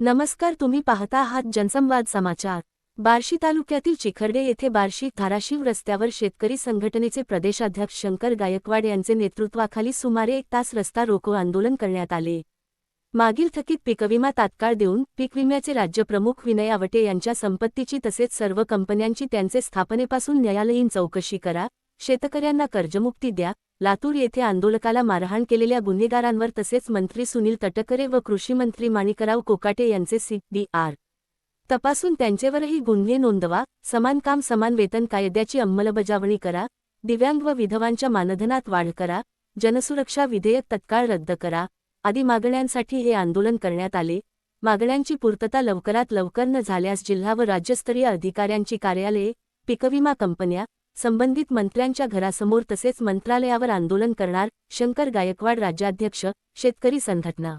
नमस्कार तुम्ही पाहता आहात जनसंवाद समाचार. बार्शी तालुक्यातील चिखर्डे येथे बार्शी धाराशिव रस्त्यावर शेतकरी संघटनेचे प्रदेशाध्यक्ष शंकर गायकवाड यांचे नेतृत्वाखाली सुमारे एक तास रस्ता रोको आंदोलन करण्यात आले. मागील थकीत पीकविमा तात्काळ देऊन पीक विम्याचे राज्यप्रमुख विनय आवटे यांच्या संपत्तीची तसेच सर्व कंपन्यांची त्यांचे स्थापनेपासून न्यायालयीन चौकशी करा शेतकऱ्यांना कर्जमुक्ती द्या लातूर येथे आंदोलकाला मारहाण केलेल्या गुन्हेगारांवर तसेच मंत्री सुनील तटकरे व कृषीमंत्री माणिकराव कोकाटे यांचे सीडीआर तपासून त्यांचेवरही गुन्हे नोंदवा समान काम समान वेतन कायद्याची अंमलबजावणी करा दिव्यांग व विधवांच्या मानधनात वाढ करा जनसुरक्षा विधेयक तत्काळ रद्द करा आदी मागण्यांसाठी हे आंदोलन करण्यात आले. मागण्यांची पूर्तता लवकरात लवकर न झाल्यास जिल्हा व राज्यस्तरीय अधिकाऱ्यांची कार्यालये पिकविमा कंपन्या संबंधित मंत्र्यांच्या घरासमोर तसेच मंत्रालयावर आंदोलन करणार शंकर गायकवाड राज्याध्यक्ष शेतकरी संघटना.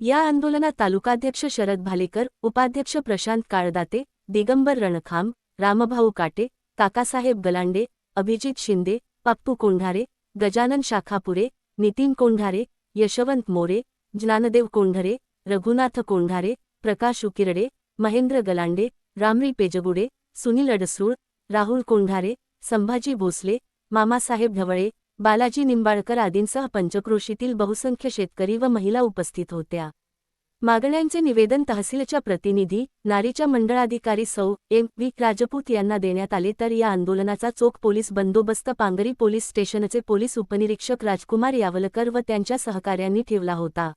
या आंदोलनात तालुकाध्यक्ष शरद भालेकर उपाध्यक्ष प्रशांत काळदाते दिगंबर रणखांब रामभाऊ काटे काकासाहेब गलांडे अभिजित शिंदे पप्पू कोंढारे गजानन शाखापुरे नितीन कोंढारे यशवंत मोरे ज्ञानदेव कोंढरे रघुनाथ कोंढारे प्रकाश उकिरडे महेंद्र गलांडे रामरी पेजगुडे सुनील अडसूळ राहुल कोंढारे संभाजी भोसले मामासाहेब ढवळे बालाजी निंबाळकर आदींसह पंचक्रोशीतील बहुसंख्य शेतकरी व महिला उपस्थित होत्या. मागण्यांचे निवेदन तहसीलच्या प्रतिनिधी नारीच्या मंडळाधिकारी सौ. एम. व्ही. राजपूत यांना देण्यात आले तर या आंदोलनाचा चोख पोलीस बंदोबस्त पांगरी पोलीस स्टेशनचे पोलीस उपनिरीक्षक राजकुमार यावलकर व त्यांच्या सहकाऱ्यांनी ठेवला होता.